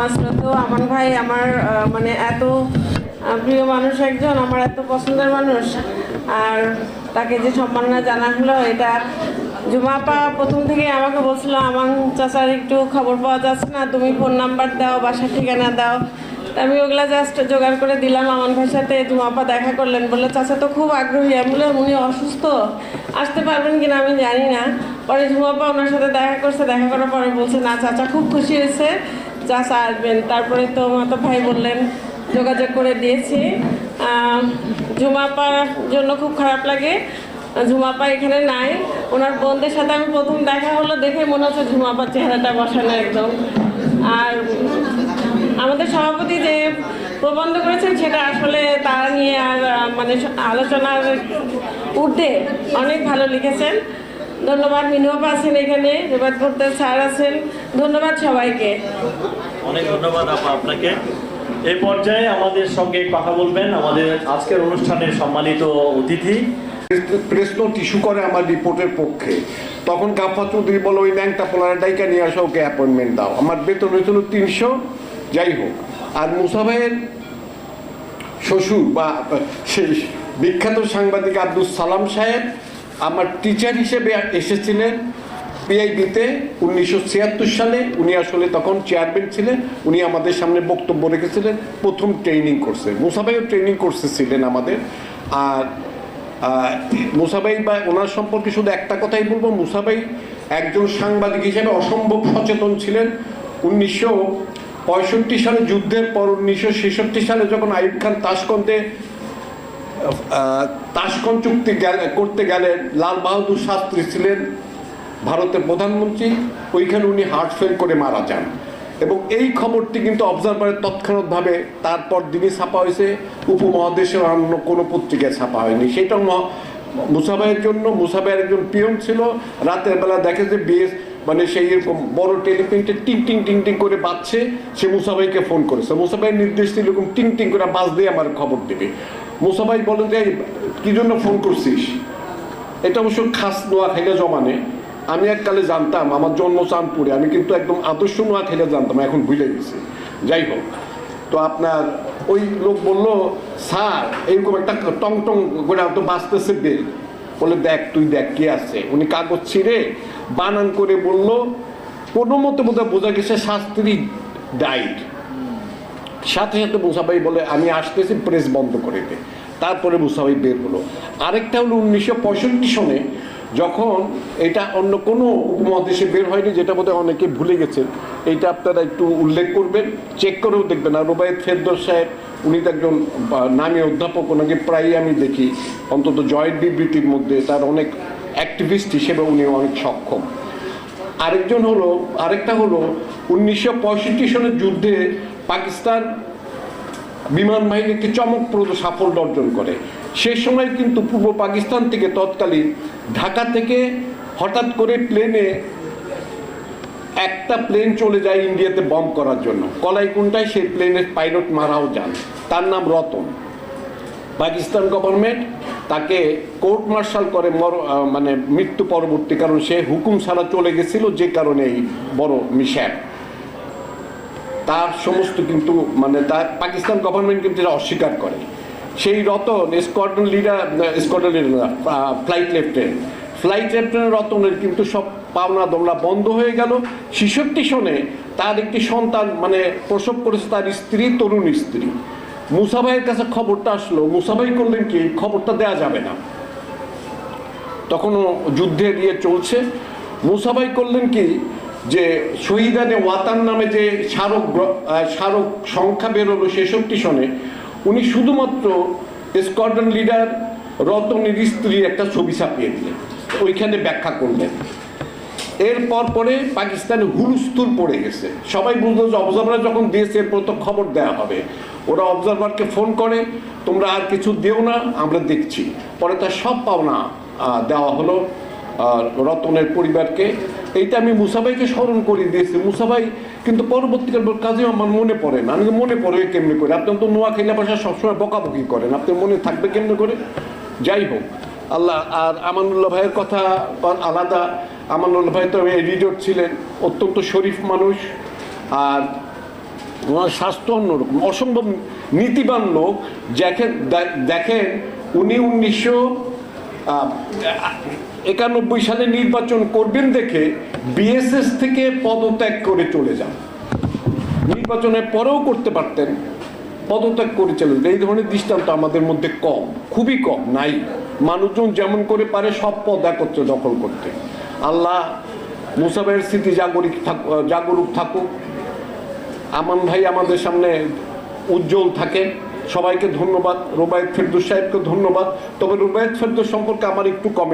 আমার ভাই, আমার মানে এত প্রিয় মানুষ একজন, আমার এত পছন্দের মানুষ। আর তাকে যে সম্মাননা জানা হলো, এটা জুমাপা প্রথম থেকে আমাকে বলছিল, আমান চাচার একটু খবর পাওয়া যাচ্ছে না, তুমি ফোন নাম্বার দাও, বাসার ঠিকানা দাও। আমি ওগুলা জাস্ট জোগাড় করে দিলাম আমার ভাইয়ের সাথে জুমাপা দেখা করলেন। বলল, চাচা তো খুব আগ্রহী। আমি বললাম, উনি অসুস্থ, আসতে পারবেন কিনা আমি জানি না। পরে ঝুমাপা ওনার সাথে দেখা করছে, দেখা করার পরে বলছে, না, চাচা খুব খুশি হয়েছে। চাচা আসবেন। তারপরে তো মাতো ভাই বললেন, যোগাযোগ করে দিয়েছি। ঝুমাপার জন্য খুব খারাপ লাগে। ঝুমাপা এখানে নাই। ওনার বোনদের সাথে আমি প্রথম দেখা হলো দেখে মনে হচ্ছে ঝুমাপার চেহারাটা বসানো একদম। আর আমাদের সভাপতি যে প্রবন্ধ করেছেন, সেটা আসলে তারা নিয়ে আর মানে আলোচনার ঊর্ধ্বে অনেক ভালো লিখেছেন। ধন্যবাদ মিনুয়াপা আছেন এখানে রেবাদ করতে স্যার আছেন। ধন্যবাদ সবাইকে। অনেক ধন্যবাদ আপা আপনাকে। এই পর্যায়ে আমাদের সঙ্গে কথা বলবেন আমাদের আজকের অনুষ্ঠানের সম্মানিত অতিথি। প্রেস নোট ইস্যু করে আমার রিপোর্টের পক্ষে। তখন কাফা চৌধুরী বলো ওই ন্যাংটা পোলার ডাইকা নিয়ে আসো ওকে অ্যাপয়েন্টমেন্ট দাও। আমার বেতন হয়েছিল তিনশো যাই হোক। আর মুসা ভাইয়ের শ্বশুর বা সেই বিখ্যাত সাংবাদিক আব্দুল সালাম সাহেব আমার টিচার হিসেবে এসেছিলেন পিআইবিতে উনিশশো ছিয়াত্তর সালে। উনি আসলে তখন চেয়ারম্যান ছিলেন। উনি আমাদের সামনে বক্তব্য রেখেছিলেন। প্রথম ট্রেনিং করছে মুসাভাইও ট্রেনিং করছে ছিলেন আমাদের। আর মুসাবাই বা ওনার সম্পর্কে শুধু একটা কথাই বলব। মুসাবাই একজন সাংবাদিক হিসেবে অসম্ভব সচেতন ছিলেন। উনিশশো পঁয়ষট্টি সালে যুদ্ধের পর উনিশশো ছেষট্টি সালে যখন আইব খান তাসকন্দে তাসকন চুক্তি করতে গেলেন লাল বাহাদুর শাস্ত্রী ছিলেন ভারতের প্রধানমন্ত্রী। ওইখানে উনি হার্ট ফেল করে মারা যান। এবং এই খবরটি কিন্তু অবজারভারে তৎক্ষণাৎভাবে তারপর দিনই ছাপা হয়েছে। উপমহাদেশের অন্য কোনো পত্রিকায় ছাপা হয়নি। সেটা ম- মুসাভাইয়ের জন্য মুসাভাইয়ের একজন পিয়ন ছিল। রাতের বেলা দেখে যে বিএস মানে সেই এরকম বড় টেলিপ্রিন্টে টিং টিং টিং টিং করে বাজছে, সে মুসাভাইকে ফোন করেছে। মুসাভাইয়ের নির্দেশ দিল এরকম টিং টিং করে বাজ দিয়ে আমার খবর দেবে। মুসাভাই বলেন যে "এই, কি জন্য ফোন করছিস? এটা অবশ্য খাস নোয়া নোয়াখাইলা জমানে। আমি এককালে জানতাম আমার জন্ম চাঁদপুরে। আমি কিন্তু একদম আদর্শ নোয়া নোয়াখাইলা জানতাম এখন ভুলে গেছি। যাই হোক তো আপনার ওই লোক বলল স্যার এরকম একটা টং টং করে তো বাঁচতেছে বেল। বলে দেখ তুই দেখ কে আছে? উনি কাগজ ছিঁড়ে বানান করে বলল কোনো মতে বোধহয় বোঝা গেছে শাস্ত্রী ডাইট সাথে সাথে মুসাফাই বলে, আমি আসতেছি প্রেস বন্ধ করে দে। তারপরে মুসাফাই বের হলো। আরেকটা হলো উনিশশো পঁয়ষট্টি সনে যখন এটা অন্য কোনো উপমহাদেশে বের হয়নি, যেটা বোধহয় অনেকে ভুলে গেছেন, এটা আপনারা একটু উল্লেখ করবেন, চেক করেও দেখবেন। আর রোবায়ত ফেরদোস সাহেব, উনি তো একজন নামী অধ্যাপক, ওনাকে প্রায়ই আমি দেখি। অন্তত জয়েন্ট বিবৃতির মধ্যে তার অনেক অ্যাক্টিভিস্ট হিসেবে উনি অনেক সক্ষম। আরেকজন হলো, আরেকটা হলো উনিশশো পঁয়ষট্টি সনের যুদ্ধে পাকিস্তান বিমান বাহিনী একটি চমকপ্রদ সাফল্য অর্জন করে। সে সময় কিন্তু পূর্ব পাকিস্তান থেকে তৎকালীন ঢাকা থেকে হঠাৎ করে প্লেনে একটা প্লেন চলে যায় ইন্ডিয়াতে বম করার জন্য। কলাইকুণ্টায় সেই প্লেনের পাইলট মারাও যান। তার নাম রতন। পাকিস্তান গভর্নমেন্ট তাকে কোর্ট মার্শাল করে মর মানে মৃত্যু পরবর্তী কারণ সে হুকুম ছাড়া চলে গেছিল, যে কারণে এই বড় মিশাপ তার সমস্ত কিন্তু মানে তার পাকিস্তান গভর্নমেন্ট কিন্তু এটা অস্বীকার করে। সেই Ratan squadron leader squadron leader flight lieutenant flight lieutenant রতনের কিন্তু সব পাওনা দমলা বন্ধ হয়ে গেল। ছেষট্টি সনে তার একটি সন্তান মানে প্রসব করেছে তার স্ত্রী, তরুণ স্ত্রী। মুসাভাইয়ের কাছে খবরটা আসলো মুসাভাই করলেন কি, খবরটা দেয়া যাবে না। তখনও যুদ্ধের ইয়ে চলছে। মুসাভাই করলেন কি যে শহীদানে ওয়াতান নামে যে স্মারক স্মারক সংখ্যা বেরোলো ছেষট্টি সনে, উনি শুধুমাত্র স্কোয়াড্রন লিডার রতনের স্ত্রীর একটা ছবি ছাপিয়ে দিলেন। ওইখানে ব্যাখ্যা করলেন। এরপর পরে পাকিস্তানে হুলস্থুল পড়ে গেছে। সবাই বুঝলো যে অবজারভার যখন দিয়েছে, এরপর তো খবর দেওয়া হবে। ওরা অবজারভারকে ফোন করে, তোমরা আর কিছু দেও না, আমরা দেখছি। পরে তার সব পাওনা দেওয়া হলো রতনের পরিবারকে। এইটা আমি মুসাভাইকে স্মরণ করে দিয়েছি। মুসাভাই কিন্তু পরবর্তীকাল কাজে আমার মনে পড়ে না। আমি মনে পড়ে কেমনি করে? আপনি তো নোয়াখাইলা ভাষা সবসময় বকাবকি করেন। আপনি মনে থাকবে কেমনি করে? যাই হোক, আল্লাহ, আর আমানুল্লাহ ভাইয়ের কথা আলাদা। আমানুল্লাহ ভাই তো এডিটর ছিলেন, অত্যন্ত শরীফ মানুষ। আর ওনার স্বাস্থ্য অন্যরকম, অসম্ভব নীতিবান লোক। দেখেন, উনি উনিশশো একানব্বই সালে নির্বাচন করবেন দেখে বিএসএস থেকে পদত্যাগ করে চলে যান। নির্বাচনের পরেও করতে পারতেন, পদত্যাগ করে চলে। এই ধরনের দৃষ্টান্ত আমাদের মধ্যে কম, খুবই কম, নাই। মানুষজন যেমন করে পারে, সব পদ একত্রে দখল করতে। আল্লাহ মুসাফের স্মৃতি জাগরিক থাক, জাগরুক থাকুক। আমান ভাই আমাদের সামনে উজ্জ্বল থাকেন। সবাইকে ধন্যবাদ। রুবায়ত ফেরদুস সাহেবকে ধন্যবাদ। তবে রুবায়ত ফেরদুস সম্পর্কে আমার একটু কমেন্ট